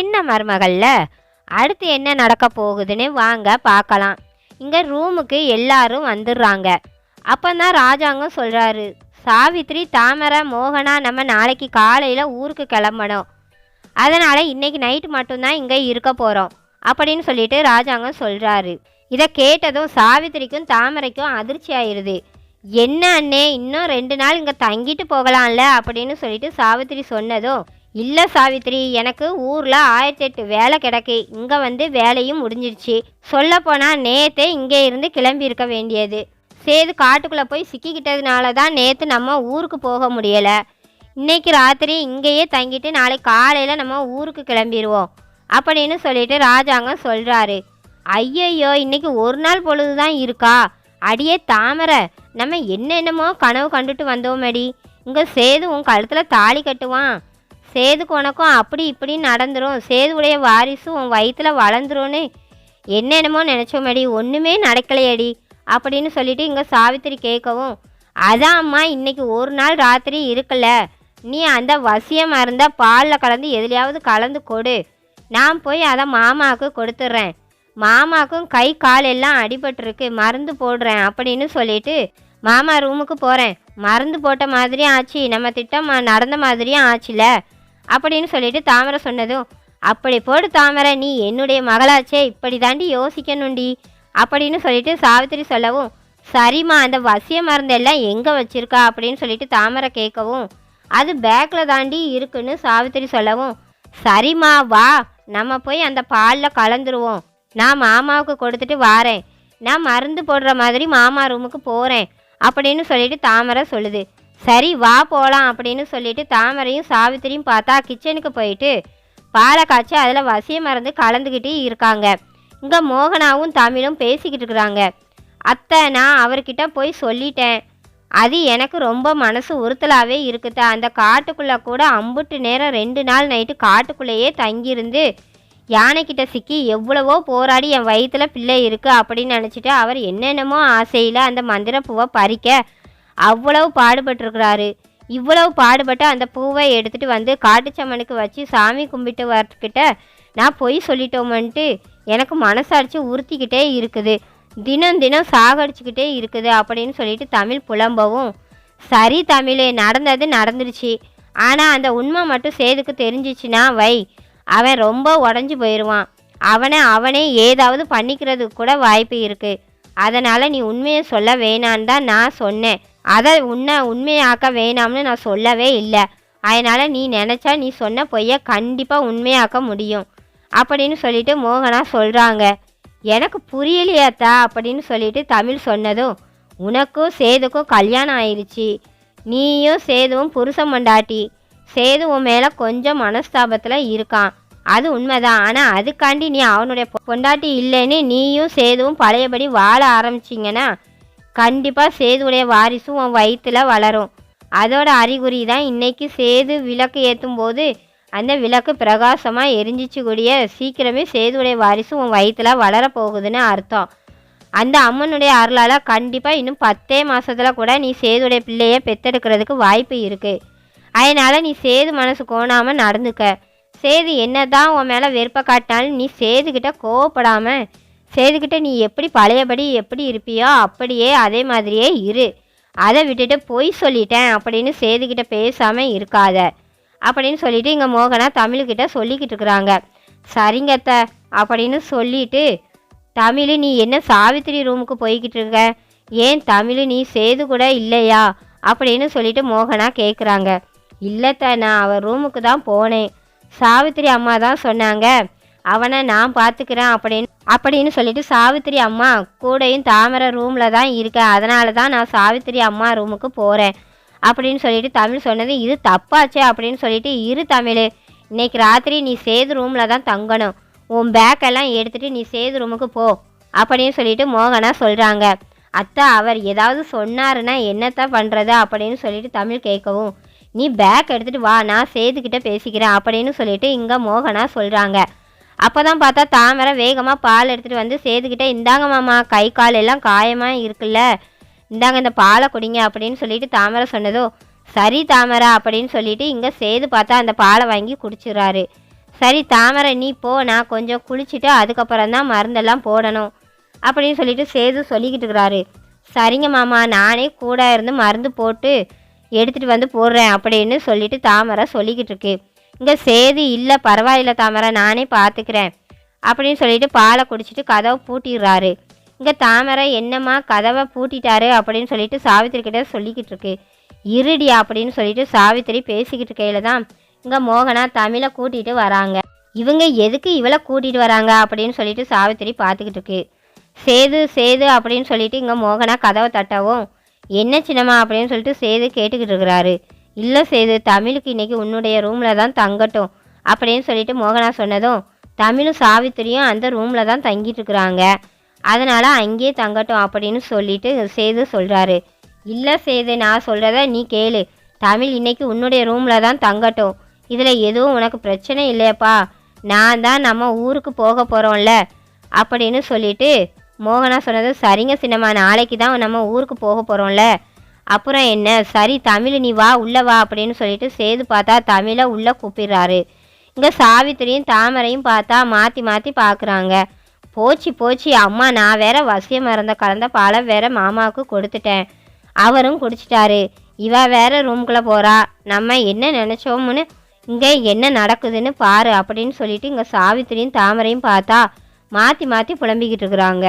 சின்ன மருமகள்ல. அடுத்து என்ன நடக்க போகுதுன்னு வாங்க பார்க்கலாம். இங்கே ரூமுக்கு எல்லாரும் வந்துடுறாங்க. அப்போ தான் ராஜாங்கம் சொல்கிறாரு சாவித்ரி தாமரை மோகனா நம்ம நாளைக்கு காலையில் ஊருக்கு கிளம்பணும். அதனால் இன்னைக்கு நைட்டு மட்டும்தான் இங்கே இருக்க போகிறோம் அப்படின்னு சொல்லிட்டு ராஜாங்கம் சொல்கிறாரு இதை கேட்டதும் சாவித்திரிக்கும் தாமரைக்கும் அதிர்ச்சி ஆயிடுது என்ன அண்ணே இன்னும் ரெண்டு நாள் இங்கே தங்கிட்டு போகலாம்ல? அப்படின்னு சொல்லிட்டு சாவித்திரி சொன்னதும் இல்லை சாவித்திரி எனக்கு ஊரில் ஆயிரத்தி எட்டு வேலை கிடக்கு. இங்கே வந்து வேலையும் முடிஞ்சிருச்சு. சொல்லப்போனால் நேத்தே இங்கே இருந்து கிளம்பியிருக்க வேண்டியது. சேது காட்டுக்குள்ளே போய் சிக்கிக்கிட்டதுனால தான் நேற்று நம்ம ஊருக்கு போக முடியலை. இன்னைக்கு ராத்திரி இங்கேயே தங்கிட்டு நாளைக்கு காலையில் நம்ம ஊருக்கு கிளம்பிடுவோம் அப்படின்னு சொல்லிட்டு ராஜாங்கம் சொல்கிறாரு ஐயையோ இன்னைக்கு ஒரு நாள் பொழுது தான் இருக்கா? அடியே தாமரை நம்ம என்னென்னமோ கனவு கண்டுட்டு வந்தோமடி. இங்கே சேது உன் கழுத்தில் தாலி கட்டுவான். சேதுக்கு உனக்கும் அப்படி இப்படி நடந்துடும் சேதுவுடைய வாரிசு உன் வயிற்றுல வளர்ந்துரும்னு என்னென்னமோ நினச்சோமேடி. ஒன்றுமே நடக்கலையடி அப்படின்னு சொல்லிட்டு இங்கே சாவித்திரி கேட்கவும் அதான் அம்மா ஒரு நாள் ராத்திரி இருக்கல நீ அந்த வசியம் இருந்தால் பாலில் கலந்து எதுலையாவது கலந்து கொடு. நான் போய் அதை மாமாவுக்கு கொடுத்துட்றேன் மாமாக்கும் கை கால் எல்லாம் அடிபட்டிருக்கு. மருந்து போடுறேன் அப்படின்னு சொல்லிட்டு மாமா ரூமுக்கு போகிறேன் மருந்து போட்ட மாதிரியும் ஆச்சு. நம்ம திட்டம் நடந்த மாதிரியும் ஆச்சுல. அப்படின்னு சொல்லிட்டு தாமரை சொன்னதும் அப்படி போடு தாமரை நீ என்னுடைய மகளாச்சே இப்படி தாண்டி யோசிக்கணும்டி அப்படின்னு சொல்லிட்டு சாவித்திரி சொல்லவும் சரிம்மா அந்த வசிய மருந்தெல்லாம் எங்கே வச்சிருக்கா? அப்படின்னு சொல்லிட்டு தாமரை கேட்கவும் அது பேக்கில் தாண்டி இருக்குன்னு சாவித்திரி சொல்லவும் சரிம்மா வா நம்ம போய் அந்த பாலில் கலந்துருவோம். நான் மாமாவுக்கு கொடுத்துட்டு வாரேன். நான் மருந்து போடுற மாதிரி மாமா ரூமுக்கு போகிறேன் அப்படின்னு சொல்லிட்டு தாமரை சொல்லுது. சரி வா போகலாம் அப்படின்னு சொல்லிட்டு தாமரையும் சாவித்திரியும் பார்த்தா கிச்சனுக்கு போயிட்டு பாலை காய்ச்சி அதில் வசிய மறந்து கலந்துக்கிட்டு இருக்காங்க. இங்கே மோகனாவும் தமிழும் பேசிக்கிட்டு இருக்கிறாங்க அத்தை நான் அவர்கிட்ட போய் சொல்லிட்டேன். அது எனக்கு ரொம்ப மனசு உறுத்தலாகவே இருக்குதா? அந்த காட்டுக்குள்ளே கூட அம்புட்டு நேரம் ரெண்டு நாள் நைட்டு காட்டுக்குள்ளேயே தங்கியிருந்து யானைக்கிட்ட சிக்கி எவ்வளவோ போராடி என் வயிற்றுல பிள்ளை இருக்குது அப்படின்னு நினச்சிட்டு அவர் என்னென்னமோ ஆசையில் அந்த மந்திர பூவை பறிக்க அவ்வளவு பாடுபட்டிருக்கிறாரு. இவ்வளவு பாடுபட்டு அந்த பூவை எடுத்துகிட்டு வந்து காட்டுச்சம்மனுக்கு வச்சு சாமி கும்பிட்டு வரக்கிட்ட நான் பொய் சொல்லிட்டோமன்ட்டு எனக்கு மனசாட்சி உறுத்திக்கிட்டே இருக்குது. தினம் தினம் சாகடிச்சுக்கிட்டே இருக்குது அப்படின்னு சொல்லிட்டு தமிழ் புலம்பவும். சரி தமிழ் நடந்தது நடந்துருச்சு. ஆனால் அந்த உண்மை மட்டும் சேதுக்கு தெரிஞ்சிச்சுன்னா வை அவன் ரொம்ப உடஞ்சி போயிடுவான் அவனை அவனே ஏதாவது பண்ணிக்கிறதுக்கு கூட வாய்ப்பு இருக்குது அதனால் நீ உண்மையை சொல்ல வேணான்னு தான் நான் சொன்னேன். அதை உன்னை உண்மையாக்க வேணாம்னு நான் சொல்லவே இல்லை. அதனால் நீ நினச்சா நீ சொன்ன பொய்யை கண்டிப்பாக உண்மையாக்க முடியும். அப்படின்னு சொல்லிட்டு மோகனா சொல்கிறாங்க எனக்கு புரியலையாத்தா அப்படின்னு சொல்லிட்டு தமிழ் சொன்னதும் உனக்கும் சேதுக்கும் கல்யாணம் ஆயிடுச்சு நீயும் சேதுவும் புருஷன் மண்டாட்டி. சேது உன் மேலே கொஞ்சம் மனஸ்தாபத்தில் இருக்கான். அது உண்மைதான். ஆனால் அதுக்காண்டி நீ அவனுடைய பொண்டாட்டி இல்லைன்னு நீயும் சேதுவும் பழையபடி வாழ ஆரம்பிச்சிங்கன்னா கண்டிப்பாக சேதுடைய வாரிசும் உன் வயிற்றுல வளரும். அதோட அறிகுறி தான் இன்னைக்கு சேது விளக்கு ஏற்றும் போது அந்த விளக்கு பிரகாசமாக எரிஞ்சிச்சு கூடிய சீக்கிரமே சேதுடைய வாரிசு உன் வயிற்றுல வளரப்போகுதுன்னு அர்த்தம். அந்த அம்மனுடைய அருளால் கண்டிப்பாக இன்னும் பத்தே மாதத்தில் கூட நீ சேதுடைய பிள்ளையை பெத்தெடுக்கிறதுக்கு வாய்ப்பு இருக்குது அதனால் நீ சேது மனசு கோணாமல் நடந்துக்க. சேது என்ன தான் உன் மேலே வெறுப்பை காட்டினாலும் நீ சேதுக்கிட்ட கோவப்படாமல் செய்துக்கிட்ட நீ எப்படி பழையபடி எப்படி இருப்பியோ அப்படியே அதே மாதிரியே இரு. அதை விட்டுட்டு பொய் சொல்லிட்டேன் அப்படின்னு சேதுக்கிட்ட பேசாமல் இருக்காத. அப்படின்னு சொல்லிட்டு இங்கே மோகனா தமிழ்கிட்ட சொல்லிக்கிட்டு இருக்கிறாங்க. சரிங்கத்த அப்படின்னு சொல்லிட்டு தமிழ் நீ என்ன சாவித்திரி ரூமுக்கு போய்கிட்டு இருக்க? ஏன் தமிழ் நீ சேது கூட இல்லையா? அப்படின்னு சொல்லிட்டு மோகனா கேட்குறாங்க இல்லைத்த நான் அவள் ரூமுக்கு தான் போனேன். சாவித்திரி அம்மா தான் சொன்னாங்க. அவனை நான் பார்த்துக்கிறேன் அப்படின்னு அப்படின்னு சொல்லிட்டு சாவித்திரி அம்மா கூடையும் தாமரை ரூமில் தான் இருக்கேன் அதனால தான் நான் சாவித்திரி அம்மா ரூமுக்கு போகிறேன் அப்படின்னு சொல்லிட்டு தமிழ் சொன்னது இது தப்பாச்சே அப்படின்னு சொல்லிட்டு இரு தமிழ் இன்னைக்கு ராத்திரி நீ சேது ரூமில் தான் தங்கணும் உன் பேக்கெல்லாம் எடுத்துகிட்டு நீ சேது ரூமுக்கு போ அப்படின்னு சொல்லிட்டு மோகனா சொல்கிறாங்க அத்தை அவர் ஏதாவது சொன்னாருன்னா என்னத்தான் பண்ணுறது அப்படின்னு சொல்லிட்டு தமிழ் கேட்கவும் நீ பேக் எடுத்துகிட்டு வா நான் சேதுக்கிட்ட பேசிக்கிறேன் அப்படின்னு சொல்லிட்டு இங்கே மோகனா சொல்கிறாங்க அப்போ தான் பார்த்தா தாமரை வேகமாக பால் எடுத்துகிட்டு வந்து சேதுக்கிட்ட இந்தாங்க மாமா கை கால் எல்லாம் காயமாக இருக்குல்ல இந்தாங்க இந்த பாலை குடிங்க அப்படின்னு சொல்லிட்டு தாமரை சொன்னதோ சரி தாமரை அப்படின்னு சொல்லிட்டு இங்கே சேது பார்த்தா அந்த பாலை வாங்கி குடிச்சிடுறாரு. சரி தாமரை நீ போ நான் கொஞ்சம் குளிச்சுட்டு அதுக்கப்புறம் தான் மருந்தெல்லாம் போடணும் அப்படின்னு சொல்லிட்டு சேது சொல்லிக்கிட்டு இருக்கிறாரு. சரிங்க மாமா நானே கூட இருந்து மருந்து போட்டு எடுத்துகிட்டு வந்து போடுறேன் அப்படின்னு சொல்லிட்டு தாமரை சொல்லிக்கிட்டு இருக்கு. இங்கே சேது இல்லை பரவாயில்ல தாமரை நானே பார்த்துக்கிறேன் அப்படின்னு சொல்லிட்டு பாலை குடிச்சிட்டு கதவை பூட்டிடுறாரு. இங்கே தாமரை என்னம்மா கதவை பூட்டிட்டாரு அப்படின்னு சொல்லிட்டு சாவித்திரி கிட்ட சொல்லிக்கிட்டு இருக்கு. இருடி அப்படின்னு சொல்லிட்டு சாவித்திரி பேசிக்கிட்டு இருக்கையில தான் இங்கே மோகனா தமிழை கூட்டிகிட்டு வராங்க. இவங்க எதுக்கு இவளை கூட்டிகிட்டு வராங்க அப்படின்னு சொல்லிட்டு சாவித்திரி பார்த்துக்கிட்டு இருக்கு. சேது சேது அப்படின்னு சொல்லிட்டு இங்கே மோகனா கதவை தட்டவும் என்ன சின்னம்மா? அப்படின்னு சொல்லிட்டு சேது கேட்டுக்கிட்டு இருக்கிறாரு. இல்லை சேது தமிழுக்கு இன்னைக்கு உன்னுடைய ரூமில் தான் தங்கட்டும் அப்படின்னு சொல்லிட்டு மோகனா சொன்னதும் தமிழும் சாவித்திரியும் அந்த ரூமில் தான் தங்கிட்டு இருக்கிறாங்க. அதனால் அங்கேயே தங்கட்டும் அப்படின்னு சொல்லிட்டு சேது சொல்கிறாரு இல்லை சேது நான் சொல்கிறத நீ கேளு. தமிழ் இன்னைக்கு உன்னுடைய ரூமில் தான் தங்கட்டும். இதில் எதுவும் உனக்கு பிரச்சனை இல்லையப்பா. நான் தான் நம்ம ஊருக்கு போக போகிறோம்ல அப்படின்னு சொல்லிட்டு மோகனா சொன்னது சரிங்க சின்னம்மா நாளைக்கு தான் நம்ம ஊருக்கு போக போகிறோம்ல அப்புறம் என்ன? சரி தமிழ் நீ வா உள்ளே வா அப்படின்னு சொல்லிட்டு சேது பார்த்தா தமிழை உள்ளே கூப்பிடுறாரு. இங்கே சாவித்திரியும் தாமரையும் பார்த்தா மாற்றி மாற்றி பார்க்குறாங்க போச்சு போச்சு அம்மா நான் வேற வசியம் இருந்த கலந்த பாலை வேற மாமாவுக்கு கொடுத்துட்டேன். அவரும் குடிச்சிட்டாரு. இவ வேற ரூம்குள்ளே போகிறா நம்ம என்ன நினச்சோம்னு இங்கே என்ன நடக்குதுன்னு பாரு அப்படின்னு சொல்லிட்டு இங்கே சாவித்திரியும் தாமரையும் பார்த்தா மாற்றி மாற்றி புலம்பிக்கிட்டு இருக்கிறாங்க.